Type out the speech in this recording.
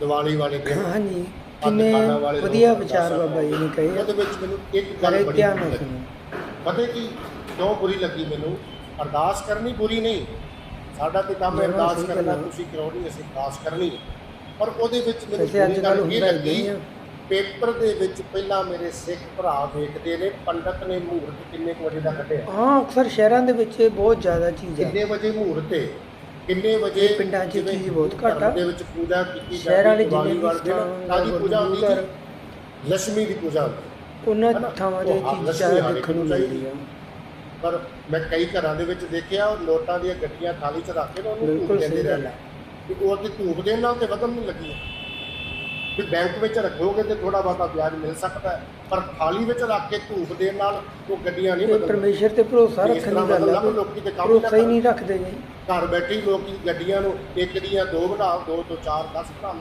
ਦੀਵਾਲੀ ਵਾਲੇ ਦਿਨ ਹਾਂਜੀ ਕਿੰਨੇ ਦੁਕਾਨਾਂ ਵਾਲੇ ਲੋਕ ਵਧੀਆ ਵਿਚਾਰ ਬਾਬਾ ਜੀ ਨੇ ਕਹੇ ਆ। ਉਹਦੇ ਵਿੱਚ ਮੈਨੂੰ ਇੱਕ ਗੱਲ ਬੜੇ ਬੜੀ ਧਿਆਨ ਨਾਲ। ਸੁਣੋ ਪਤਾ ਕੀ ਕਿਉਂ ਬੁਰੀ ਲੱਗੀ ਮੈਨੂੰ ਅਰਦਾਸ ਕਰਨੀ ਬੁਰੀ ਨਹੀਂ ਸਾਡਾ ਤੇ ਕੰਮ ਹੈ ਅਰਦਾਸ ਸਹੀ ਕਰਨਾ। ਤੁਸੀਂ ਕਰਾਉਣੀ ਅਸੀਂ ਅਰਦਾਸ ਕਰਨੀ ਹੈ। ਪਰ ਉਹਦੇ ਵਿੱਚ ਮੈਨੂੰ ਵੈਸੇ ਅੱਜ ਬੁਰੀ ਗੱਲ ਇਹ ਹੁੰਦਾ ਲੱਗੀ ਨਹੀਂ। ਪੇਪਰ ਦੇ ਵਿੱਚ ਪਹਿਲਾਂ ਮੇਰੇ ਸਿੱਖ ਭਰਾ ਵੇਖਦੇ ਨੇ ਪੰਡਤ ਨੇ ਮਹੂਰਤ ਕਿੰਨੇ ਕੁ ਵਜੇ ਦਾ ਕੱਢਿਆ ਹਾਂ ਅਕਸਰ ਸ਼ਹਿਰਾਂ ਦੇ ਵਿੱਚ ਇਹ ਬਹੁਤ ਜ਼ਿਆਦਾ ਚੀਜ਼ ਹੈ ਕਿੰਨੇ ਵਜੇ ਮਹੂਰਤ ਹੈ ਕਿੰਨੇ ਵਜੇ ਪਿੰਡਾਂ 'ਚ ਜਿਵੇਂ ਚੀਜ਼ ਬਹੁਤ ਘੱਟ ਆ। ਦੇ ਵਿੱਚ ਪੂਜਾ ਕੀਤੀ ਸ਼ਹਿਰਾਂ ਵਾਲੇ ਦੀਵਾਲੀ ਜਿੰਨੇ ਵੀ ਵਾਲੇ ਦਿਨ ਸਥਾਨ ਕਾਹਦੀ ਗੁਰੂ ਪੂਜਾ ਹੁੰਦੀ ਸੀ। ਲక్ష్ਮੀ ਦੀ ਪੂਜਾ ਹੁੰਦੀ ਉਹਨਾਂ ਹਨਾ? ਥਾਵਾਂ 'ਤੇ ਉਹ ਇਹ ਚੀਜ਼ ਹਾਲਤ ਜ਼ਿਆਦਾ ਸੀ, ਦੇਖਣ ਨੂੰ ਮਿਲਦੀ ਆ ਪਰ ਮੈਂ ਕਈ ਘਰਾਂ ਦੇ ਵਿੱਚ ਦੇਖਿਆ ਉਹ ਨੋਟਾਂ ਦੀਆਂ ਗੱਡੀਆਂ ਥਾਲੀ 'ਚ ਰੱਖ ਕੇ ਨਾ ਉਹਨੂੰ ਬਿਲਕੁਲ ਧੂਪ ਦਿੰਦੇ ਸਹੀ ਗੱਲ ਰਹਿੰਦੇ ਹੈ। ਕਿ ਉਹ ਤੇ ਧੂਪ ਦੇਣ ਨਾਲ ਤੇ ਵਧਣ ਨਹੀਂ ਲੱਗੀ ਵੀ ਬੈਂਕ ਵਿੱਚ ਰੱਖੋਗੇ ਤੇ ਥੋੜਾ ਬਹੁਤਾ ਵਿਆਜ ਮਿਲ ਸਕਦਾ ਹੈ। ਪਰ ਥਾਲੀ ਵਿੱਚ ਰੱਖ ਕੇ ਧੂਪ ਦੇਣ ਨਾਲ ਉਹ ਗੱਡੀਆਂ ਨਹੀਂ ਬਦਲਦੀਆਂ। ਪਰਮੇਸ਼ਰ ਤੇ ਭਰੋਸਾ ਰੱਖਣ ਦੀ ਗੱਲ ਹੈ। ਲੋਕੀ ਤੇ ਕੰਮ ਭਰੋਸਾ ਹੀ। ਨਹੀਂ ਰੱਖਦੇ ਜੀ। ਘਰ ਬੈਠੇ ਲੋਕੀ ਗੱਡੀਆਂ ਨੂੰ ਇੱਕ ਦੀਆਂ ਦੋ ਬਣਾ ਦੋ ਤੋਂ ਚਾਰ 10 ਬਣਾ